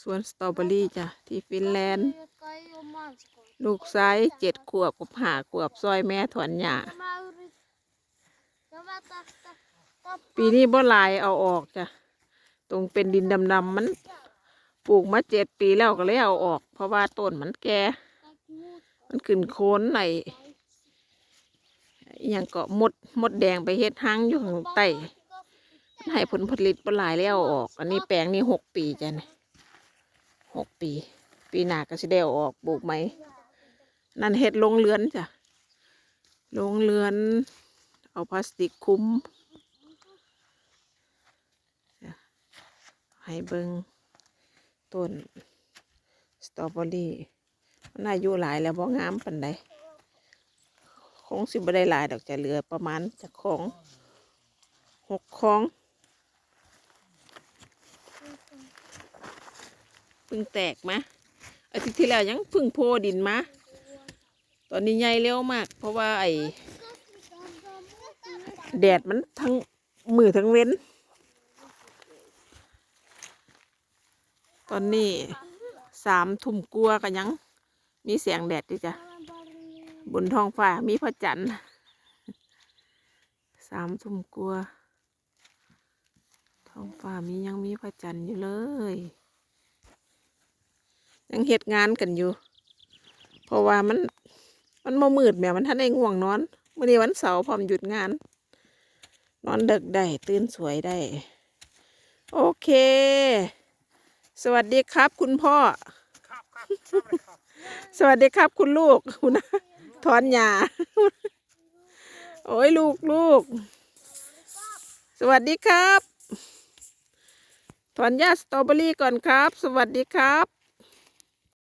สวนสตรอเบอรี่จ้ะ ที่ฟินแลนด์ ลูกชายเจ็ดขวบกับห้าขวบซอยแม่ถอนหญ้าปีนี้บ่หลายเอาออกจ้ะ ตรงเป็นดินดำๆมันปลูกมาเจ็ดปีแล้วก็เลยเอาออก เพราะว่าต้นมันแก่ มันขึ้นโคนไหนอหย่างก็มดมดแดงไปเฮ็ดหางอยู่ข้างใต้มัน ให้ผลผลิตบ่หลายแล้วอออก อันนี้แปลงนี้หกปีจ้ะนี่หกปี ปีหน้าก็สิได้อออกปลูกไหม นั่นเฮ็ดลงเรือนจ้ะลงเรือน เอาพลาสติกคลุมให้เบิงต้นสตรอเบอรี่มันอายุหลายแล้วบ่งามปันใดคงสิบ่ได้หลายดอกจะเหลือประมาณจะของหกของ พึ่งแตกมาอาทิตย์ที่แล้วยังพึ่งโพดินมาตอนนี้ใหญ่เร็วมาก เพราะว่าไอ้แดดมันทั้งมือทั้งเว้น ตอนนี้สามทุ่มกลัวกันยัง มีแสงแดดดิจ้ะบนท้องฟ้ามีพระจันทร์สามทุ่มกลัวท้องฟ้ามียังมีพระจันทร์อยู่เลย ยังเฮ็ดงานกันอยู่ เพราะว่ามัน มันมามืดแหม่มันท่านได้ง่วงนอนมื่อนี้วันเสาร์พร้อมหยุดงาน นอนดึกได้ ตื่นสวยได้ โอเค สวัสดีครับคุณพ่อครับครับครับครับสวัสดีครับคุณลูกคุณนะถอนหญ้าโอ้ยลูกลูก สวัสดีครับ ถอนหญ้าสตรอเบอรี่ก่อนครับ สวัสดีครับ